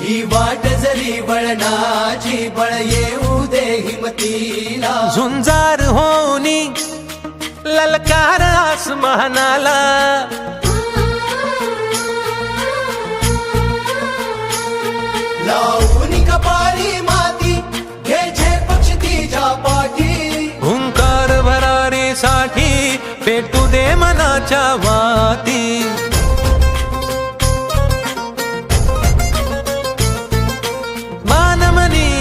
ही वाट जरी वळणाची बळ येऊ दे हिमतीला झुंजार होनी ललकार आसमानाला लावून कपाळी माती घ्यायचे पक्ष तिच्या पाठी हुंकार भरारीसाठी पेटू दे मनाच्या वाती